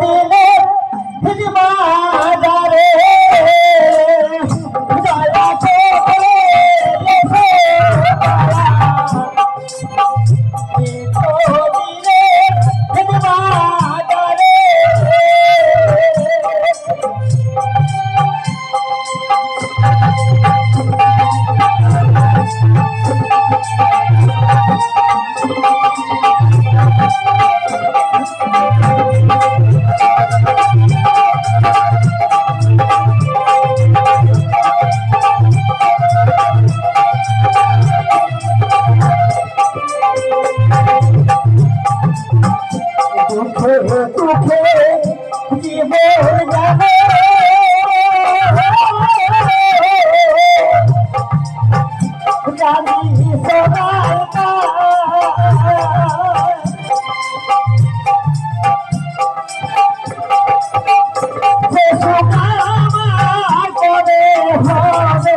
দিলে হিজমাদারে দুঃখে জীবন যাবে জানি সবার যে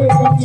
আমি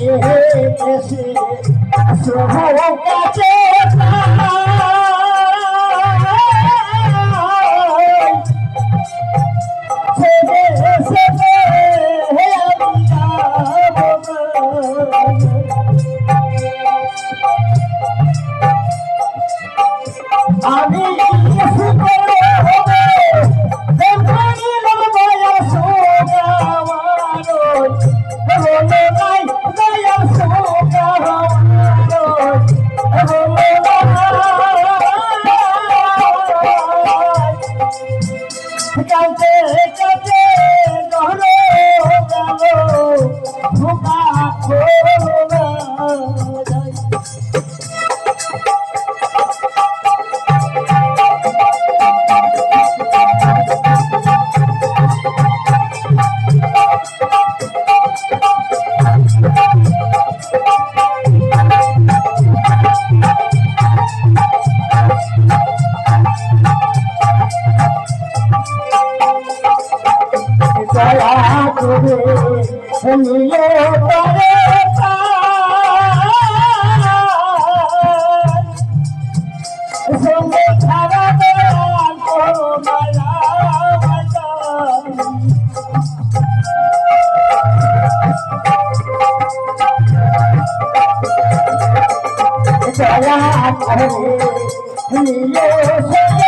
খোলা যায় দয়া করে নিয়ে পরে সঙ্গে মায়া দয়া করে নিয়ে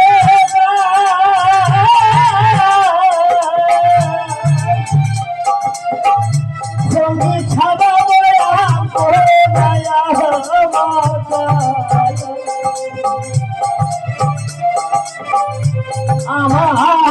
আমার